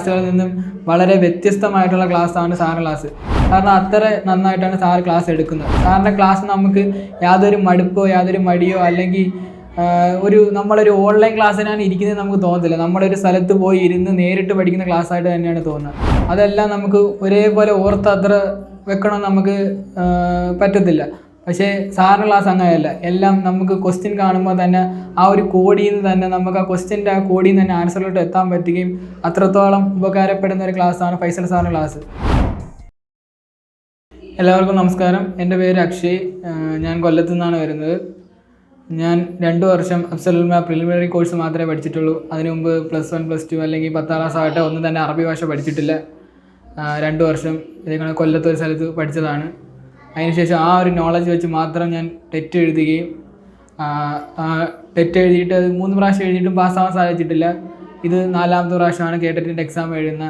ക്ലാസ്സുകളിൽ നിന്നും വളരെ വ്യത്യസ്തമായിട്ടുള്ള ക്ലാസ്സാണ് സാറിന്റെ ക്ലാസ്. കാരണം അത്ര നന്നായിട്ടാണ് സാർ ക്ലാസ് എടുക്കുന്നത്. സാറിന്റെ ക്ലാസ് നമുക്ക് യാതൊരു മടുപ്പോ യാതൊരു മടിയോ അല്ലെങ്കിൽ ഒരു നമ്മളൊരു ഓൺലൈൻ ക്ലാസ്സിനാണ് ഇരിക്കുന്നത് നമുക്ക് തോന്നത്തില്ല. നമ്മളൊരു സ്ഥലത്ത് പോയി ഇരുന്ന് നേരിട്ട് പഠിക്കുന്ന ക്ലാസ് ആയിട്ട് തന്നെയാണ് തോന്നുന്നത്. അതെല്ലാം നമുക്ക് ഒരേപോലെ ഓർത്ത് അത്ര വെക്കണം നമുക്ക് പറ്റത്തില്ല. പക്ഷേ സാറുള്ള ക്ലാസ് അങ്ങനെയല്ല എല്ലാം നമുക്ക് ക്വസ്റ്റ്യൻ കാണുമ്പോൾ തന്നെ ആ ഒരു കോഡിൽ നിന്ന് തന്നെ നമുക്ക് ആ ക്വസ്റ്റ്യന്റെ ആ കോഡിൽ നിന്ന് തന്നെ ആൻസറിലോട്ട് എത്താൻ പറ്റുകയും അത്രത്തോളം ഉപകാരപ്പെടുന്ന ഒരു ക്ലാസ്സാണ് ഫൈസൽ സാറിന്റെ ക്ലാസ് എല്ലാവർക്കും നമസ്കാരം. എന്റെ പേര് അക്ഷയ്. ഞാൻ കൊല്ലത്തു നിന്നാണ് വരുന്നത്. ഞാൻ രണ്ട് വർഷം അഫ്സലുൽമ പ്രിലിമിനറി കോഴ്സ് മാത്രമേ പഠിച്ചിട്ടുള്ളൂ. അതിന് മുമ്പ് പ്ലസ് വൺ പ്ലസ് ടു അല്ലെങ്കിൽ പത്താം ക്ലാസ് ആകട്ടെ ഒന്നും തന്നെ അറബി ഭാഷ പഠിച്ചിട്ടില്ല. രണ്ട് വർഷം ഇതേ കൊല്ലത്ത് ഒരു സ്ഥലത്ത് പഠിച്ചതാണ്. അതിനുശേഷം ആ ഒരു നോളജ് വെച്ച് മാത്രം ഞാൻ തെറ്റ് എഴുതുകയും തെറ്റ് എഴുതിയിട്ട് അത് മൂന്ന് പ്രാവശ്യം എഴുതിയിട്ടും പാസ്സാവാൻ സാധിച്ചിട്ടില്ല. ഇത് നാലാമത്തെ പ്രാവശ്യമാണ് കേട്ടിട്ടിന്റെ എക്സാം എഴുതുന്ന.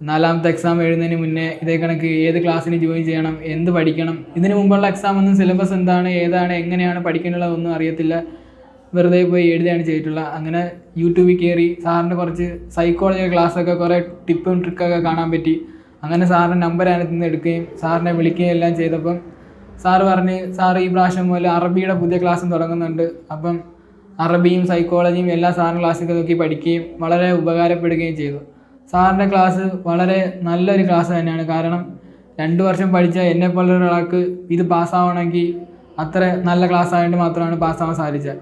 നാലാമത്തെ എക്സാം എഴുതുന്നതിന് മുന്നേ ഇതേ കണക്ക് ഏത് ക്ലാസ്സിന് ജോയിൻ ചെയ്യണം എന്ത് പഠിക്കണം ഇതിന് മുമ്പുള്ള എക്സാം ഒന്നും സിലബസ് എന്താണ് ഏതാണ് എങ്ങനെയാണ് പഠിക്കേണ്ടതൊന്നും അറിയത്തില്ല. വെറുതെ പോയി എഴുതുകയാണ് ചെയ്തിട്ടുള്ളത് അങ്ങനെ യൂട്യൂബിൽ കയറി സാറിന്റെ കുറച്ച് സൈക്കോളജി ക്ലാസ്സൊക്കെ കുറേ ടിപ്പും ട്രിക്കൊക്കെ കാണാൻ പറ്റി. അങ്ങനെ സാറിന്റെ നമ്പർ അതിനകത്ത് നിന്ന് എടുക്കുകയും സാറിനെ വിളിക്കുകയും എല്ലാം ചെയ്തപ്പം സാറ് പറഞ്ഞ് സാർ ഈ പ്രാവശ്യം മുതൽ അറബിയുടെ പുതിയ ക്ലാസ്സും തുടങ്ങുന്നുണ്ട്. അപ്പം അറബിയും സൈക്കോളജിയും എല്ലാ സാറിന്റെ ക്ലാസ്സൊക്കെ നോക്കി പഠിക്കുകയും വളരെ ഉപകാരപ്പെടുകയും ചെയ്തു. സാറിന്റെ ക്ലാസ് വളരെ നല്ലൊരു ക്ലാസ് തന്നെയാണ്. കാരണം രണ്ട് വർഷം പഠിച്ച എന്നെ പോലുള്ള ഒരാൾക്ക് ഇത് പാസ്സാവണമെങ്കിൽ അത്ര നല്ല ക്ലാസ് ആയതുകൊണ്ട് മാത്രമാണ് പാസ്സാവാൻ സാധിച്ചത്.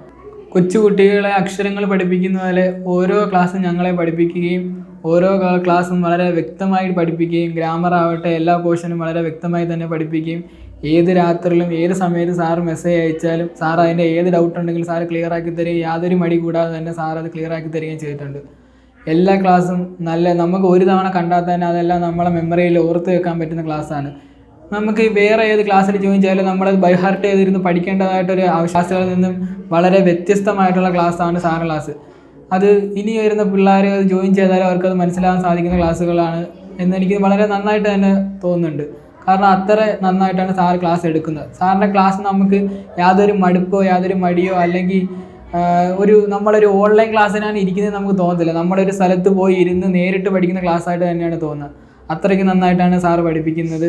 കൊച്ചു കുട്ടികളെ അക്ഷരങ്ങൾ പഠിപ്പിക്കുന്ന പോലെ ഓരോ ക്ലാസ്സും ഞങ്ങളെ പഠിപ്പിക്കുകയും ഓരോ ക്ലാ- ക്ലാസ്സും വളരെ വ്യക്തമായി പഠിപ്പിക്കുകയും ഗ്രാമർ ആവട്ടെ എല്ലാ പോർഷനും വളരെ വ്യക്തമായി തന്നെ പഠിപ്പിക്കുകയും ഏത് രാത്രിയിലും ഏത് സമയത്ത് സാറ് മെസ്സേജ് അയച്ചാലും സാർ അതിന്റെ ഏത് ഡൗട്ട് ഉണ്ടെങ്കിലും സാർ ക്ലിയർ ആക്കി തരികയും യാതൊരു മടി കൂടാതെ തന്നെ സാർ അത് ക്ലിയർ ആക്കി തരികയും ചെയ്തിട്ടുണ്ട്. എല്ലാ ക്ലാസ്സും നല്ല നമുക്ക് ഒരു തവണ കണ്ടാൽ തന്നെ അതെല്ലാം നമ്മളെ മെമ്മറിയിൽ ഓർത്ത് വെക്കാൻ പറ്റുന്ന ക്ലാസ്സാണ് നമുക്ക് വേറെ ഏത് ക്ലാസ്സിൽ ജോയിൻ നമ്മളത് ബൈ ഹാർട്ട് ചെയ്തിരുന്ന് പഠിക്കേണ്ടതായിട്ടൊരു ക്ലാസ്സുകളിൽ നിന്നും വളരെ വ്യത്യസ്തമായിട്ടുള്ള ക്ലാസ്സാണ് സാറിന്റെ ക്ലാസ് അത് ഇനി വരുന്ന പിള്ളേർ അത് ജോയിൻ ചെയ്താലും അവർക്കത് മനസ്സിലാകാൻ സാധിക്കുന്ന ക്ലാസ്സുകളാണ് എന്നെനിക്ക് വളരെ നന്നായിട്ട് തന്നെ തോന്നുന്നുണ്ട്. കാരണം അത്ര നന്നായിട്ടാണ് സാർ ക്ലാസ് എടുക്കുന്നത്. സാറിന്റെ ക്ലാസ് നമുക്ക് യാതൊരു മടുപ്പോ യാതൊരു മടിയോ അല്ലെങ്കിൽ ഒരു നമ്മളൊരു ഓൺലൈൻ ക്ലാസ്സിനാണ് ഇരിക്കുന്നത് നമുക്ക് തോന്നത്തില്ല. നമ്മളൊരു സ്ഥലത്ത് പോയി ഇരുന്ന് നേരിട്ട് പഠിക്കുന്ന ക്ലാസ്സായിട്ട് തന്നെയാണ് തോന്നുന്നത്. അത്രയ്ക്ക് നന്നായിട്ടാണ് സാറ് പഠിപ്പിക്കുന്നത്.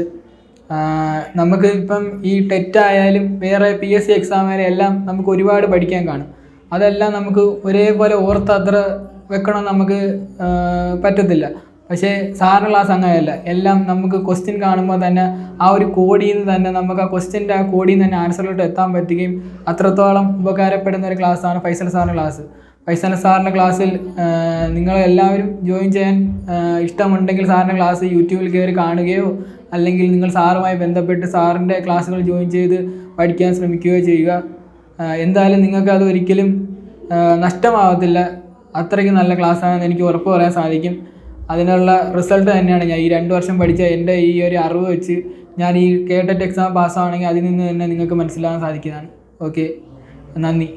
നമുക്ക് ഇപ്പം ഈ ടെറ്റ് ആയാലും വേറെ പി എസ് സി എക്സാം ആയാലും എല്ലാം നമുക്ക് ഒരുപാട് പഠിക്കാൻ കാണും. അതെല്ലാം നമുക്ക് ഒരേപോലെ ഓർത്ത് അത്ര വെക്കണം നമുക്ക് പറ്റത്തില്ല. പക്ഷേ സാറിന്റെ ക്ലാസ് അങ്ങനെയല്ല എല്ലാം നമുക്ക് ക്വസ്റ്റ്യൻ കാണുമ്പോൾ തന്നെ ആ ഒരു കോഡിൽ നിന്ന് തന്നെ നമുക്ക് ആ ക്വസ്റ്റ്യന്റെ ആ കോഡിൽ നിന്ന് തന്നെ ആൻസറിലോട്ട് എത്താൻ പറ്റുകയും അത്രത്തോളം ഉപകാരപ്പെടുന്ന ഒരു ക്ലാസ്സാണ് ഫൈസൽ സാറിന്റെ ക്ലാസ് ഫൈസൽ സാറിന്റെ ക്ലാസ്സിൽ നിങ്ങൾ എല്ലാവരും ജോയിൻ ചെയ്യാൻ ഇഷ്ടമുണ്ടെങ്കിൽ സാറിന്റെ ക്ലാസ് യൂട്യൂബിൽ കയറി കാണുകയോ അല്ലെങ്കിൽ നിങ്ങൾ സാറുമായി ബന്ധപ്പെട്ട് സാറിന്റെ ക്ലാസ്സുകൾ ജോയിൻ ചെയ്ത് പഠിക്കാൻ ശ്രമിക്കുകയോ ചെയ്യുക. എന്തായാലും നിങ്ങൾക്ക് അത് ഒരിക്കലും നഷ്ടമാവത്തില്ല. അത്രയ്ക്ക് നല്ല ക്ലാസ്സാണെന്ന് എനിക്ക് ഉറപ്പ് പറയാൻ സാധിക്കും. അതിനുള്ള റിസൾട്ട് തന്നെയാണ് ഞാൻ ഈ രണ്ട് വർഷം പഠിച്ച എന്റെ ഈ ഒരു അറിവ് വെച്ച് ഞാൻ ഈ കേട്ടറ്റ് എക്സാം പാസ്സാണെങ്കിൽ അതിൽ നിന്ന് തന്നെ നിങ്ങൾക്ക് മനസ്സിലാകാൻ സാധിക്കുന്നതാണ്. ഓക്കെ നന്ദി.